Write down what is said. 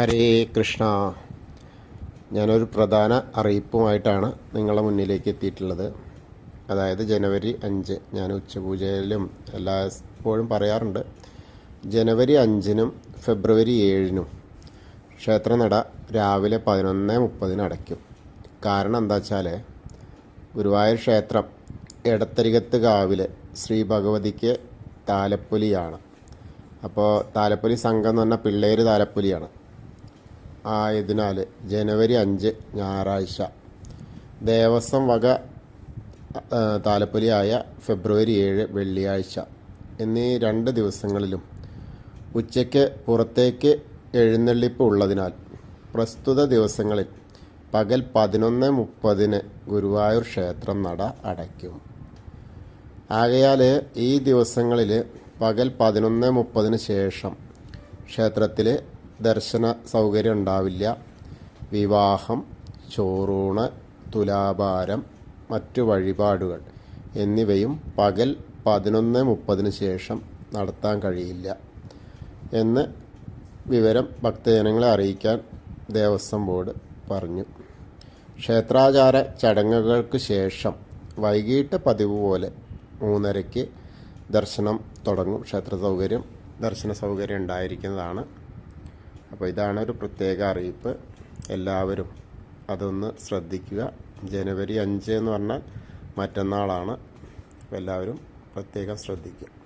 ഹരേ കൃഷ്ണ. ഞാനൊരു പ്രധാന അറിയിപ്പുമായിട്ടാണ് നിങ്ങളുടെ മുന്നിലേക്ക് എത്തിയിട്ടുള്ളത്. അതായത് ജനുവരി അഞ്ച് ഞാൻ ഉച്ചപൂജയിലും എല്ലാ എപ്പോഴും പറയാറുണ്ട്. ജനുവരി അഞ്ചിനും ഫെബ്രുവരി ഏഴിനും ക്ഷേത്രനട രാവിലെ പതിനൊന്ന് മുപ്പതിന് അടയ്ക്കും. കാരണം എന്താ വെച്ചാൽ ഗുരുവായൂർ ക്ഷേത്രം എടത്തരികത്ത് കാവിലെ ശ്രീ ഭഗവതിക്ക് താലപ്പൊലിയാണ്. അപ്പോൾ താലപ്പൊലി സംഘം എന്ന് പറഞ്ഞാൽ പിള്ളേർ താലപ്പൊലിയാണ്. ആയതിനാൽ ജനുവരി അഞ്ച് ഞായറാഴ്ച. ദേവസ്വം വക താലപ്പൊലിയായ ഫെബ്രുവരി ഏഴ് വെള്ളിയാഴ്ച. എന്നീ രണ്ട് ദിവസങ്ങളിലും ഉച്ചയ്ക്ക് പുറത്തേക്ക് എഴുന്നള്ളിപ്പ് ഉള്ളതിനാൽ പ്രസ്തുത ദിവസങ്ങളിൽ പകൽ പതിനൊന്ന് മുപ്പതിന് ഗുരുവായൂർ ക്ഷേത്രം നട അടയ്ക്കും. ആകയാൽ ഈ ദിവസങ്ങളിൽ പകൽ പതിനൊന്ന് മുപ്പതിന് ശേഷം ക്ഷേത്രത്തിൽ ദർശന സൗകര്യം ഉണ്ടാവില്ല. വിവാഹം ചോറൂണ് തുലാഭാരം മറ്റു വഴിപാടുകൾ എന്നിവയും പകൽ പതിനൊന്ന് മുപ്പതിന് ശേഷം നടത്താൻ കഴിയില്ല എന്ന് വിവരം ഭക്തജനങ്ങളെ അറിയിക്കാൻ ദേവസ്വം ബോർഡ് പറഞ്ഞു. ക്ഷേത്രാചാര ചടങ്ങുകൾക്ക് ശേഷം വൈകിട്ട് പതിവ് പോലെ മൂന്നരയ്ക്ക് ദർശനം തുടങ്ങും. ക്ഷേത്ര സൗകര്യം ദർശന സൗകര്യം ഉണ്ടായിരിക്കുന്നതാണ് അപ്പോൾ ഇതാണ് ഒരു പ്രത്യേക അറിയിപ്പ്. എല്ലാവരും അതൊന്ന് ശ്രദ്ധിക്കുക. ജനുവരി അഞ്ച് എന്ന് പറഞ്ഞാൽ മറ്റന്നാളാണ്. എല്ലാവരും പ്രത്യേകം ശ്രദ്ധിക്കുക.